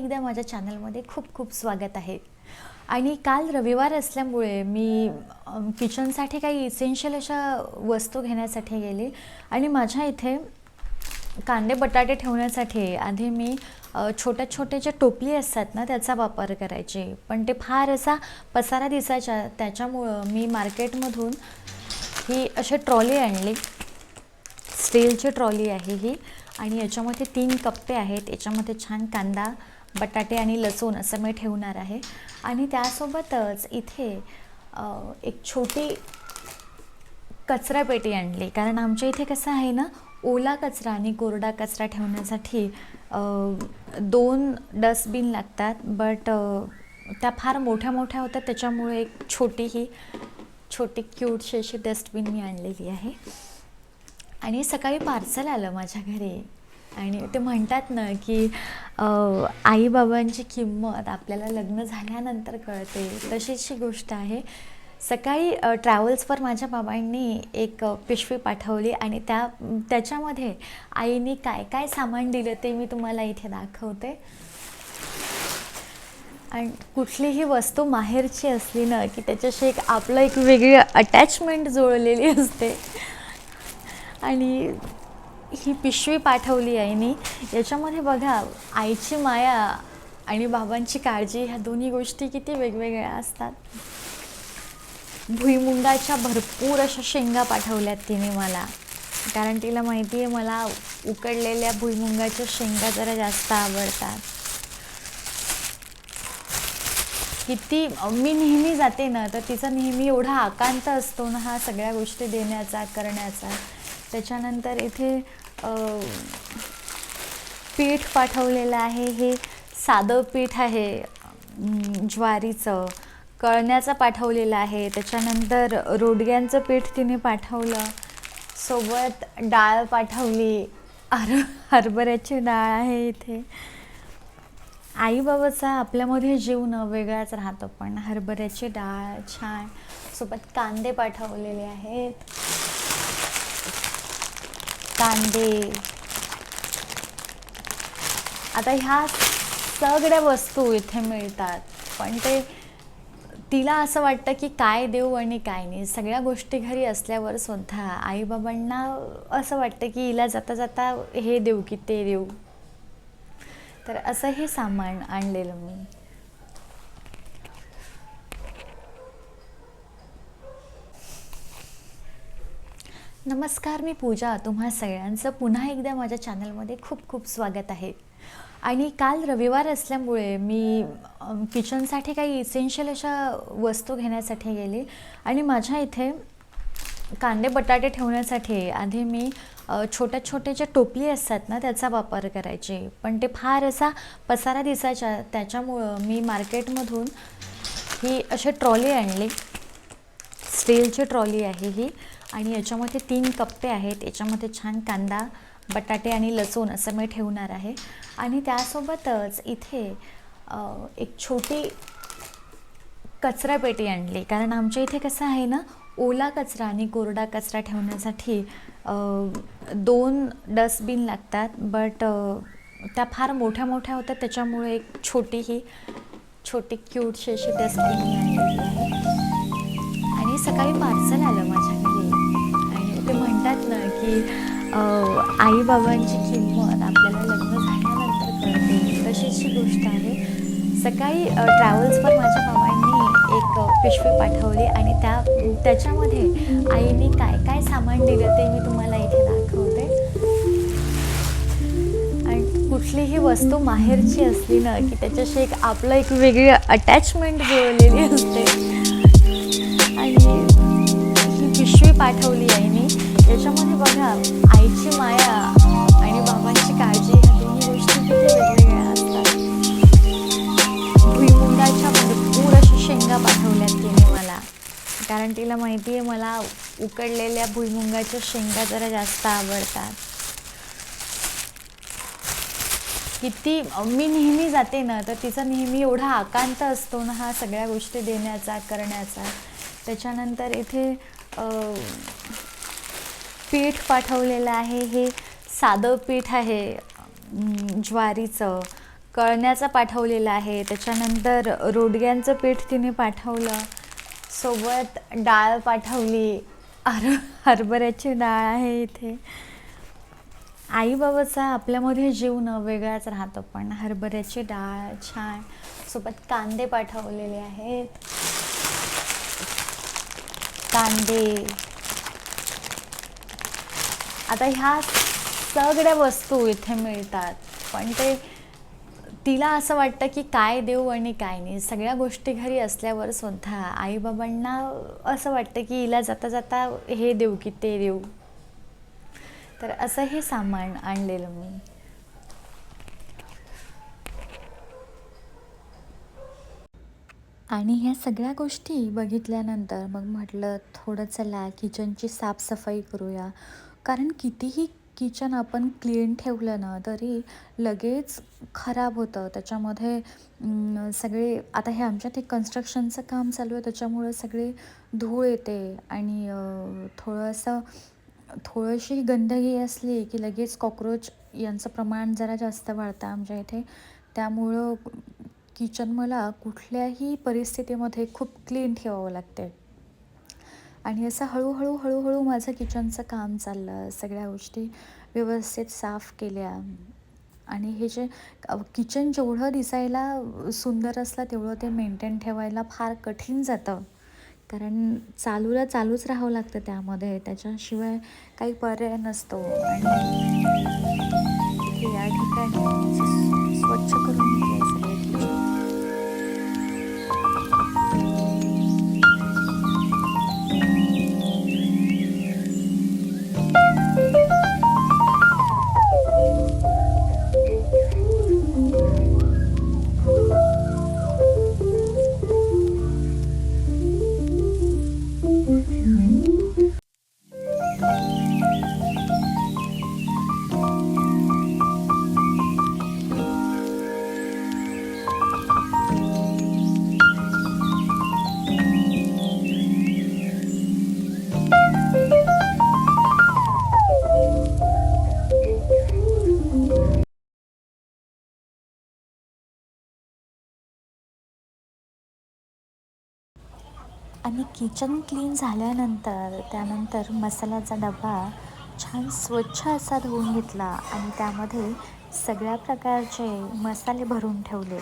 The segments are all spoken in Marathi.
एकदा माझ्या चॅनलमध्ये खूप खूप स्वागत आहे. आणि काल रविवार असल्यामुळे मी किचनसाठी काही इसेन्शियल अशा वस्तू घेण्यासाठी गेले. आणि माझ्या इथे कांदे बटाटे ठेवण्यासाठी आधी मी छोट्या छोट्या ज्या टोपली असतात ना त्याचा वापर करायचे. पण ते फार असा पसारा दिसायचा त्याच्यामुळं मी मार्केटमधून ही अशी ट्रॉली आणली. स्टीलची ट्रॉली आहे ही. आणि याच्यामध्ये तीन कप्पे आहेत. याच्यामध्ये छान कांदा बटाटे आणि लसूण असं मी ठेवणार आहे. आणि त्यासोबतच इथे एक छोटी कचरापेटी आणली. कारण आमच्या इथे कसं आहे ना ओला कचरा आणि कोरडा कचरा ठेवण्यासाठी दोन डस्टबिन लागतात. बट त्या फार मोठ्या मोठ्या होत्या त्याच्यामुळे एक छोटी ही छोटी क्यूटशी अशी डस्टबिन मी आणलेली आहे. आणि सकाळी पार्सल आलं माझ्या घरी. आणि ते म्हणतात ना की आईबाबांची किंमत आपल्याला लग्न झाल्यानंतर कळते. तशीच ही गोष्ट आहे. सकाळी ट्रॅव्हल्सवर माझ्या बाबांनी एक पिशवी पाठवली आणि त्या त्याच्यामध्ये आईने काय काय सामान दिलं ते मी तुम्हाला इथे दाखवते. आणि कुठलीही वस्तू माहेरची असली ना की त्याच्याशी एक आपलं एक वेगळी अटॅचमेंट जुळलेली असते. आणि ही पिशवी पाठवली आईने याच्यामध्ये बघा आईची माया आणि बाबांची काळजी ह्या दोन्ही गोष्टी किती वेगवेगळ्या असतात. भुईमुंगाच्या भरपूर अशा शेंगा पाठवल्यात तिने मला. कारण तिला माहिती आहे मला उकडलेल्या भुईमुंगाच्या शेंगा जरा जास्त आवडतात. किती मी नेहमी जाते ना तर तिचा नेहमी एवढा आकांत असतो ना हा सगळ्या गोष्टी देण्याचा करण्याचा. त्याच्यानंतर इथे पीठ पाठवलेलं आहे. हे साधं पीठ आहे ज्वारीचं. कळण्याचं पाठवलेलं आहे. त्याच्यानंतर रोडग्यांचं पीठ तिने पाठवलं. सोबत डाळ पाठवली. हर हरभऱ्याची डाळ आहे इथे. आईबाबाचा आपल्यामध्ये जीव न वेगळाच राहतो पण हरभऱ्याची डाळ छान. सोबत कांदे पाठवलेले आहेत. कांदे. आता ह्या सगळ्या वस्तू इथे मिळतात. पण ते तिला असं वाटतं की काय देऊ आणि काय नाही. सगळ्या गोष्टी घरी असल्यावर सुद्धा आईबाबांना असं वाटतं की हिला जाता जाता हे देऊ की ते देऊ. तर असं हे सामान आणलेलं मी. नमस्कार मी पूजा. तुम्हा सगळ्यांचं पुन्हा एकदा माझ्या चॅनलमध्ये खूप खूप स्वागत आहे. आणि काल रविवार असल्यामुळे मी किचनसाठी काही इसेन्शियल अशा वस्तू घेण्यासाठी गेली आणि माझ्या इथे कांदे बटाटे ठेवण्यासाठी आधी मी छोट्या छोट्या ज्या टोपली असतात ना त्याचा वापर करायचे. पण ते फार असा पसारा दिसायचा त्याच्यामुळं मी मार्केटमधून ही अशी ट्रॉली आणली. स्टीलची ट्रॉली आहे ही. आणि याच्यामध्ये तीन कप्पे आहेत. याच्यामध्ये छान कांदा बटाटे आणि लसूण असं मी ठेवणार आहे. आणि त्यासोबतच इथे एक छोटी कचरा पेटी आणली. कारण आमच्या इथे कसं आहे ना ओला कचरा आणि कोरडा कचरा ठेवण्यासाठी दोन डस्टबिन लागतात. बट त्या फार मोठ्या मोठ्या होतात त्याच्यामुळे एक छोटी ही छोटी क्यूटशी अशी डस्टबिन आणि सकाळी पार्सल की आई बाबांची किंमत आपल्याला लग्न झाल्यानंतर कळते. तशीच ही गोष्ट आहे. सकाळी ट्रॅव्हल्स ट्रॅव्हल्सवर माझ्या बाबांनी एक पिशवी पाठवली आणि त्या त्याच्यामध्ये आईने काय काय सामान दिलं ते मी तुम्हाला इथे दाखवते. आणि कुठलीही वस्तू माहेरची असली ना की त्याच्याशी एक आपलं एक वेगळी अटॅचमेंट जुळलेली असते. आणि ही पिशवी पाठवली आहे. याच्यामध्ये बघा आईची माया आणि बाबांची काळजी ह्या दोन्ही गोष्टी किती वेगवेगळ्या असतात. भुईमुंगाच्या भरपूर अशी शेंगा पाठवल्यात तिने मला. कारण तिला माहिती आहे मला उकडलेल्या भुईमुंगाच्या शेंगा जरा जास्त आवडतात. किती मी नेहमी जाते ना तर तिचा नेहमी एवढा आकांत असतो ना हा सगळ्या गोष्टी देण्याचा करण्याचा. त्याच्यानंतर इथे पीठ पाठवलेलं आहे. हे साधं पीठ आहे. ज्वारीचं. कळण्याचं पाठवलेलं आहे. त्याच्यानंतर रोडग्यांचं पीठ तिने पाठवलं. सोबत डाळ पाठवली. हर हरभऱ्याची डाळ आहे इथे. आईबाबाचा आपल्यामध्ये जीव न वेगळाच राहतो पण हरभऱ्याची डाळ छान. सोबत कांदे पाठवलेले आहेत. कांदे. आता ह्या सगळ्या वस्तू इथे मिळतात. पण ते तिला असं वाटतं की काय देऊ आणि काय नाही. सगळ्या गोष्टी घरी असल्यावर सुद्धा आईबाबांना असं वाटतं की हिला जाता जाता हे देऊ की ते देऊ. तर असं हे सामान आणलेलं मी. आणि ह्या सगळ्या गोष्टी बघितल्यानंतर मग म्हटलं थोडं चला किचनची साफसफाई करूया. कारण कितीही किचन आपण क्लीन ठेवलं ना तरी लगेच खराब होतं. त्याच्यामध्ये सगळे आता हे आमच्यात एक कन्स्ट्रक्शनचं काम चालू आहे त्याच्यामुळं सगळे धूळ येते आणि थोडंसं थोडीशी गंदगी असली की लगेच कॉक्रोच यांचं प्रमाण जरा जास्त वाढतं आमच्या इथे. त्यामुळं किचन मला कुठल्याही परिस्थितीमध्ये खूप क्लीन ठेवावं लागते. आणि असं हळूहळू हळूहळू माझं किचनचं काम चाललं. सगळ्या गोष्टी व्यवस्थित साफ केल्या. आणि हे जे किचन जेवढं दिसायला सुंदर असलं तेवढं ते मेंटेन ठेवायला फार कठीण जातं. कारण चालूला चालूच राहावं लागतं त्यामध्ये. त्याच्याशिवाय काही पर्याय नसतो. आणि या ठिकाणी आणि किचन क्लीन झाल्यानंतर त्यानंतर मसाल्याचा डबा छान स्वच्छ असा धुवून घेतला आणि त्यामध्ये सगळ्या प्रकारचे मसाले भरून ठेवले.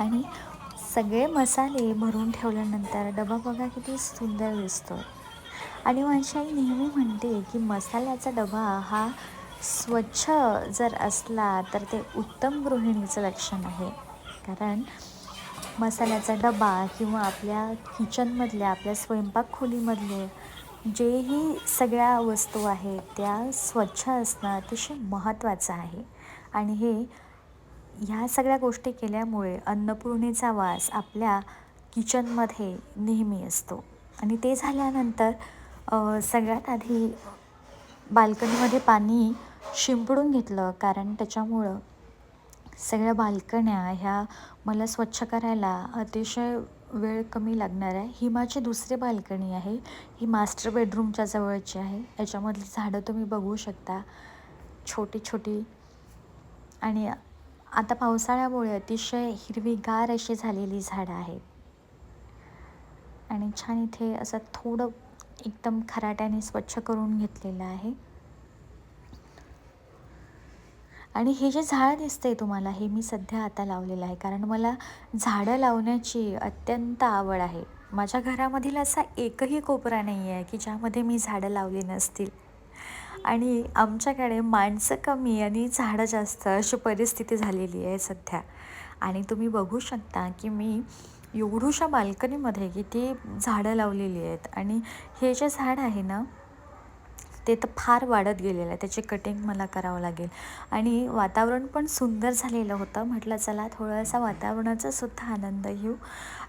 आणि सगळे मसाले भरून ठेवल्यानंतर डबा बघा किती सुंदर दिसतो आणि माझी आई नेहमी म्हणते की मसाल्याचा डबा हा स्वच्छ जर असला तर ते उत्तम गृहिणीचं लक्षण आहे. कारण मसाल्याचा डबा किंवा आपल्या किचनमधल्या आपल्या स्वयंपाक खोलीमधले जेही सगळ्या वस्तू आहेत त्या स्वच्छ असणं अतिशय महत्त्वाचं आहे. आणि हे ह्या सगळ्या गोष्टी केल्यामुळे अन्नपूर्णेचा वास आपल्या किचनमध्ये नेहमी असतो. आणि ते झाल्यानंतर सगळ्यात आधी बाल्कनीमध्ये पाणी शिंपडून घेतलं कारण त्याच्यामुळं सगळ्या बाल्कन्या ह्या मला स्वच्छ करायला अतिशय वेळ कमी लागणार आहे. ही माझी दुसरी बाल्कनी आहे. ही मास्टर बेडरूमच्या जवळची आहे. याच्यामधली झाडं तुम्ही बघू शकता. छोटी छोटी. आणि आता पावसाळ्यामुळे अतिशय हिरवीगार अशी झालेली झाडं आहेत. आणि छान इथे असं थोडं एकदम खराट्याने स्वच्छ करून घेतलेलं आहे. आणि हे जे झाड दिसतंय तुम्हाला हे मी सध्या आता लावलेलं आहे. कारण मला झाडं लावण्याची अत्यंत आवड आहे. माझ्या घरामधील असा एकही कोपरा नाही आहे की ज्यामध्ये मी झाडं लावली नसतील. आणि आमच्याकडे माणसं कमी आणि झाडं जास्त अशी परिस्थिती झालेली आहे सध्या. आणि तुम्ही बघू शकता की मी एवढूशा बाल्कनीमध्ये किती झाडं लावलेली आहेत. आणि हे जे झाड आहे ना ते तर फार वाढत गेलेलं आहे. त्याची कटिंग मला करावं लागेल. आणि वातावरण पण सुंदर झालेलं होतं. म्हटलं चला थोडासा वातावरणाचा सुद्धा आनंद घेऊ.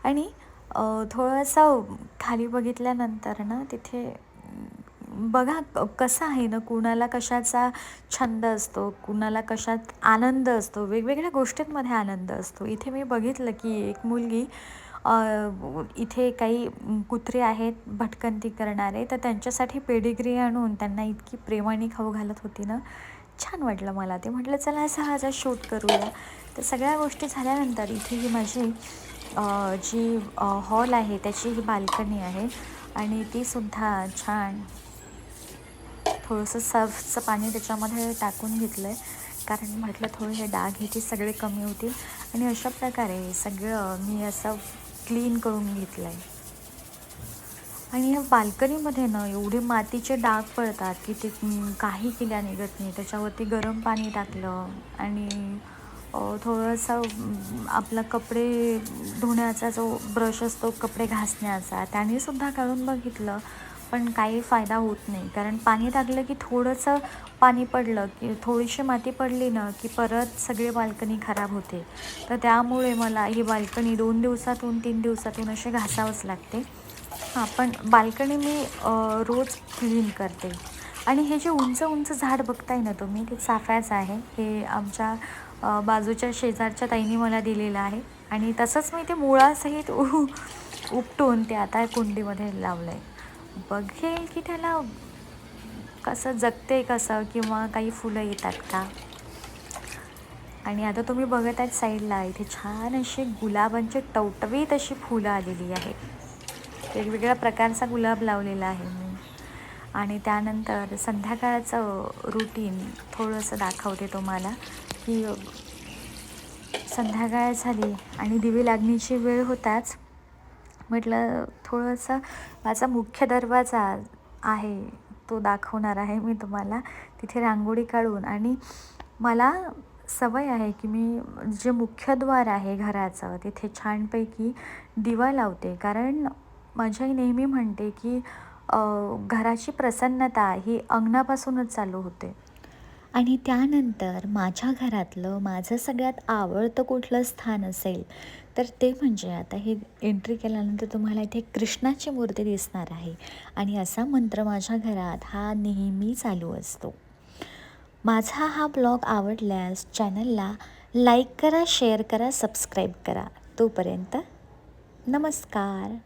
आणि थोडासा थोडंसं खाली बघितल्यानंतर ना तिथे बघा कसं आहे ना कुणाला कशाचा छंद असतो कुणाला कशात आनंद असतो वेगवेगळ्या गोष्टींमध्ये आनंद असतो. इथे मी बघितलं की एक मुलगी इथे काही कुत्रे आहेत भटकंती करणारे तर त्यांच्यासाठी पेडिग्री आणून त्यांना इतकी प्रेमाने खाऊ घालत होती ना. छान वाटलं मला ते. म्हटलं चला असा हा शूट करूया. तर सगळ्या गोष्टी झाल्यानंतर इथे ही माझी जी हॉल आहे त्याची ही बाल्कनी आहे. आणि ती सुद्धा छान. थोडंसं सर्फचं पाणी त्याच्यामध्ये टाकून घेतलं आहे कारण म्हटलं थोडे हे डाग हे ते सगळे कमी होतील. आणि अशा प्रकारे सगळं मी असं क्लीन करून घेतलं आहे आणि या बाल्कनीमध्ये ना एवढे मातीचे डाग पडतात की ते काही केल्या निघत नाही. त्याच्यावरती गरम पाणी टाकलं आणि थोडंसं आपला कपडे धुण्याचा जो ब्रश असतो कपडे घासण्याचा त्याने सुद्धा काढून बघितलं. पण काही फायदा होत नाही. कारण पाणी टाकलं की थोडंसं पाणी पडलं की थोडीशी माती पडली ना की परत सगळी बाल्कनी खराब होते. तर त्यामुळे मला ही बाल्कनी दोन दिवसातून तीन दिवसातून असे घासावंच लागते. हां पण बाल्कनी मी रोज क्लीन करते. आणि हे जे उंच उंच झाड बघताय ना तुम्ही ते चाफ्याचं आहे. हे आमच्या बाजूच्या शेजारच्या ताईने मला दिलेलं आहे. आणि तसंच मी ते मुळासहित उ उपटून ते आता कुंडीमध्ये लावलं आहे बघेल की त्याला कसं जगते कसं किंवा काही फुलं येतात का? आणि आता तुम्ही बघत आहात साईडला इथे छान असे गुलाबांचे टवटवीत अशी फुलं आलेली आहेत वेगवेगळ्या प्रकारचा गुलाब लावलेला आहे मी. आणि त्यानंतर संध्याकाळचं रुटीन थोडंसं दाखवते तुम्हाला की संध्याकाळ झाली आणि दिवे लागण्याची वेळ होताच म्हटलं थोडंसं माझा मुख्य दरवाजा आहे तो दाखवणार आहे मी तुम्हाला. तिथे रांगोळी काढून. आणि मला सवय आहे की मी जे मुख्यद्वार आहे घराचं तिथे छानपैकी दिवा लावते. कारण माझी आई नेहमी म्हणते की घराची प्रसन्नता ही अंगणापासूनच चालू होते. आणि त्यानंतर माझ्या घरातलं माझं सगळ्यात आवडतं कुठलं स्थान असेल तर ते म्हणजे आता हे एंट्री केल्यानंतर तुम्हाला इथे कृष्णाची मूर्ती दिसणार आहे. आणि असा मंत्र माझ्या घरात हा नेहमी चालू असतो. माझा हा ब्लॉग आवडल्यास चॅनलला लाईक करा शेअर करा सबस्क्राईब करा. तोपर्यंत नमस्कार.